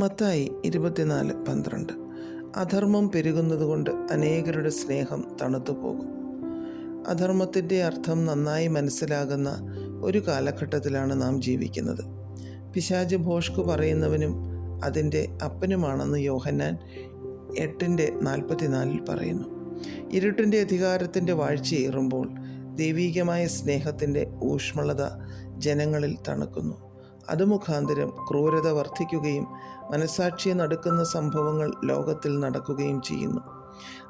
മത്തായി ഇരുപത്തിനാല് പന്ത്രണ്ട്. അധർമ്മം പെരുകുന്നതുകൊണ്ട് അനേകരുടെ സ്നേഹം തണുത്തു പോകും അധർമ്മത്തിന്റെ അർത്ഥം നന്നായി മനസ്സിലാകുന്ന ഒരു കാലഘട്ടത്തിലാണ് നാം ജീവിക്കുന്നത്. പിശാജ് ഭോഷ്കു പറയുന്നവനും അതിന്റെ അപ്പനുമാണെന്ന് യോഹന്നാൻ എട്ടിന്റെ നാൽപ്പത്തിനാലിൽ പറയുന്നു. ഇരുട്ടിന്റെ അധികാരത്തിന്റെ വാഴ്ചയേറുമ്പോൾ ദൈവീകമായ സ്നേഹത്തിന്റെ ഊഷ്മളത ജനങ്ങളിൽ തണുക്കുന്നു. അത് മുഖാന്തരം ക്രൂരത വർദ്ധിക്കുകയും മനസാക്ഷിയെ നടുക്കുന്ന സംഭവങ്ങൾ ലോകത്തിൽ നടക്കുകയും ചെയ്യുന്നു.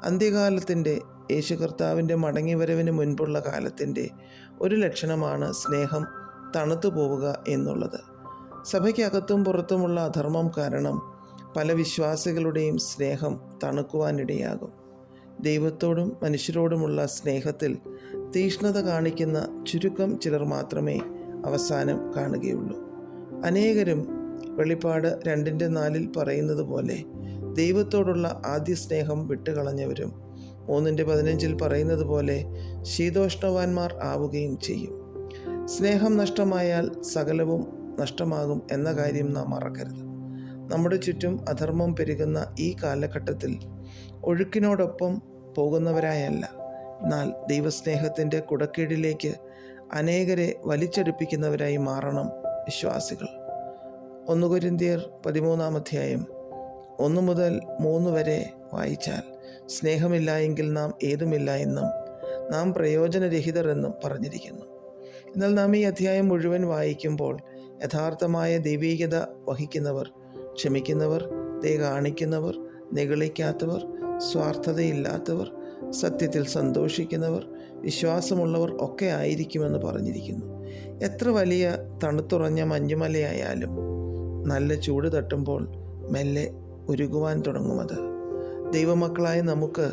അന്ത്യകാലത്തിന്റെ യേശു കർത്താവിന്റെ മടങ്ങിവരവിന് മുൻപുള്ള കാലത്തിന്റെ ഒരു ലക്ഷണമാണ് സ്നേഹം തണുത്തു പോവുക എന്നുള്ളത്. സഭയ്ക്കകത്തും പുറത്തുമുള്ള അധർമ്മം കാരണം പല വിശ്വാസികളുടെയും സ്നേഹം തണുക്കുവാനിടയാകും. ദൈവത്തോടും മനുഷ്യരോടുമുള്ള സ്നേഹത്തിൽ തീഷ്ണത കാണിക്കുന്ന ചുരുക്കം ചിലർ മാത്രമേ അവസാനം കാണുകയുള്ളൂ. അനേകരും വെളിപ്പാട് രണ്ടിന്റെ നാലിൽ പറയുന്നത് പോലെ ദൈവത്തോടുള്ള ആദ്യ സ്നേഹം വിട്ടുകളഞ്ഞവരും മൂന്നിന്റെ പതിനഞ്ചിൽ പറയുന്നത് പോലെ ശീതോഷ്ണവാന്മാർ ആവുകയും ചെയ്യും. സ്നേഹം നഷ്ടമായാൽ സകലവും നഷ്ടമാകും എന്ന കാര്യം നാം മറക്കരുത്. നമ്മുടെ ചുറ്റും അധർമ്മം പെരുകുന്ന ഈ കാലഘട്ടത്തിൽ ഒഴുക്കിനോടൊപ്പം പോകുന്നവരായല്ല. എന്നാൽ ദൈവസ്നേഹത്തിന്റെ കുടക്കീഴിലേക്ക് അനേകരെ വലിച്ചെടുപ്പിക്കുന്നവരായി മാറണം വിശ്വാസികൾ. ഒന്ന് കൊരിന്തിയർ പതിമൂന്നാം അധ്യായം. ഒന്ന് മുതൽ മൂന്ന് വരെ വായിച്ചാൽ സ്നേഹമില്ല എങ്കിൽ നാം ഏതുമില്ല എന്നും നാം പ്രയോജനരഹിതർ എന്നും പറഞ്ഞിരിക്കുന്നു. എന്നാൽ നാം ഈ അധ്യായം മുഴുവൻ വായിക്കുമ്പോൾ യഥാർത്ഥമായ ദൈവീകത വഹിക്കുന്നവർ ക്ഷമിക്കുന്നവർ ദയ കാണിക്കുന്നവർ നിഗളിക്കാത്തവർ സ്വാർത്ഥതയില്ലാത്തവർ സത്യത്തിൽ സന്തോഷിക്കുന്നവർ വിശ്വാസമുള്ളവർ ഒക്കെ ആയിരിക്കുമെന്ന് പറഞ്ഞിരിക്കുന്നു. എത്ര വലിയ തണുത്തുറഞ്ഞ മഞ്ഞുമലയായാലും നല്ല ചൂട് തട്ടുമ്പോൾ മെല്ലെ ഉരുകുവാൻ തുടങ്ങുമത്. ദൈവമക്കളായ നമുക്ക്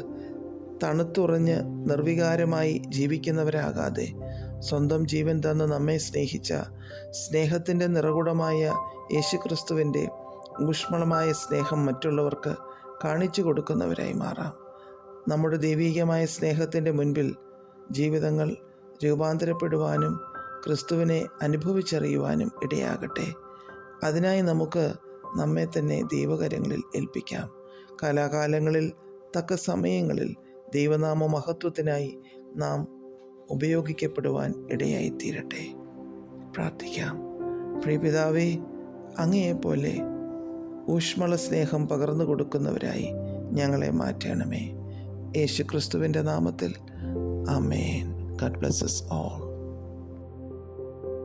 തണുത്തുറഞ്ഞ് നിർവികാരമായി ജീവിക്കുന്നവരാകാതെ സ്വന്തം ജീവൻ തന്ന് നമ്മെ സ്നേഹിച്ച സ്നേഹത്തിന്റെ നിറകുടമായ യേശുക്രിസ്തുവിന്റെ ഊഷ്മളമായ സ്നേഹം മറ്റുള്ളവർക്ക് കാണിച്ചു കൊടുക്കുന്നവരായി മാറാം. നമ്മുടെ ദൈവീകമായ സ്നേഹത്തിന്റെ മുൻപിൽ ജീവിതങ്ങൾ രൂപാന്തരപ്പെടുവാനും ക്രിസ്തുവിനെ അനുഭവിച്ചറിയുവാനും ഇടയാകട്ടെ. അതിനായി നമുക്ക് നമ്മെ തന്നെ ദൈവകരങ്ങളിൽ ഏൽപ്പിക്കാം. കാലാകാലങ്ങളിൽ തക്ക സമയങ്ങളിൽ ദൈവനാമ മഹത്വത്തിനായി നാം ഉപയോഗിക്കപ്പെടുവാൻ ഇടയായിത്തീരട്ടെ. പ്രാർത്ഥിക്കാം. പ്രിയപിതാവേ അങ്ങയെപ്പോലെ ഊഷ്മള സ്നേഹം പകർന്നു കൊടുക്കുന്നവരായി ഞങ്ങളെ മാറ്റണമേ. യേശു ക്രിസ്തുവിന്റെ നാമത്തിൽ അമേൻ ഗഡ് ബ്ലസ്സസ് ഓൾ